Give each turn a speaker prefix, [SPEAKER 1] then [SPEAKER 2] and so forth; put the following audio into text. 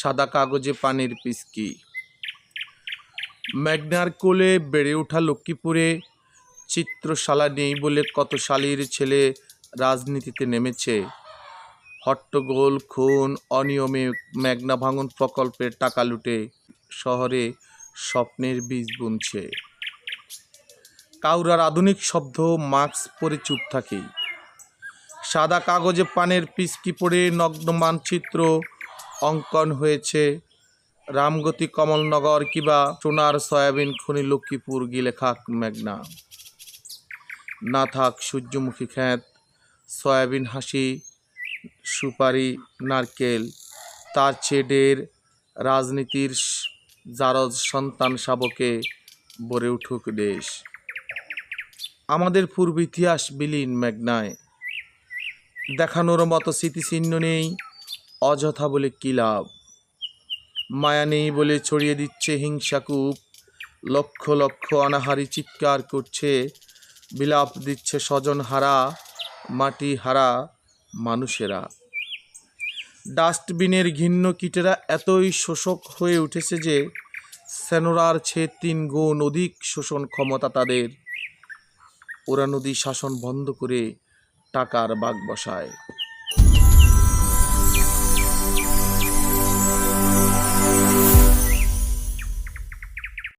[SPEAKER 1] সাদা কাগজে পানির পিসকি। মেঘনার কোলে বেড়ে ওঠা লক্ষ্মীপুরে চিত্রশালা নেই বলে কত শালীর ছেলে রাজনীতিতে নেমেছে। হট্টগোল, খুন, অনিয়মে মেঘনা ভাঙন প্রকল্পের টাকা লুটে শহরে স্বপ্নের বীজ বুনছে। কাউরার আধুনিক শব্দ, মাস্ক পরে চুপ থাকে সাদা কাগজে পানের পিসকি পড়ে নগ্ন মানচিত্র অঙ্কন হয়েছে। রামগতি কমলনগর কিবা সোনার সয়াবিন খনি লক্ষ্মীপুর গিলে খাক মেঘনা। না থাক সূর্যমুখী খ্যাত সয়াবিন হাসি, সুপারি, নারকেল, তার ছেডের রাজনীতির জারজ সন্তান শাবকে গড়ে উঠুক দেশ। আমাদের পূর্ব ইতিহাস বিলীন মেঘনায়। দেখানোর মতো স্মৃতিচিহ্ন নেই। অযথা বলে কী লাভ? মায়া নেই বলে ছড়িয়ে দিচ্ছে হিংসাকূপ। লক্ষ লক্ষ অনাহারি চিৎকার করছে। বিলাপ দিচ্ছে স্বজন হারা, মাটি হারা মানুষেরা। ডাস্টবিনের ঘিন্ন কীটেরা এতই শোষক হয়ে উঠেছে যে সেনোরার ছে তিন গুণ অধিক শোষণ ক্ষমতা তাদের। ওরা নদী শাসন বন্ধ করে টাকার বাগ বসায়।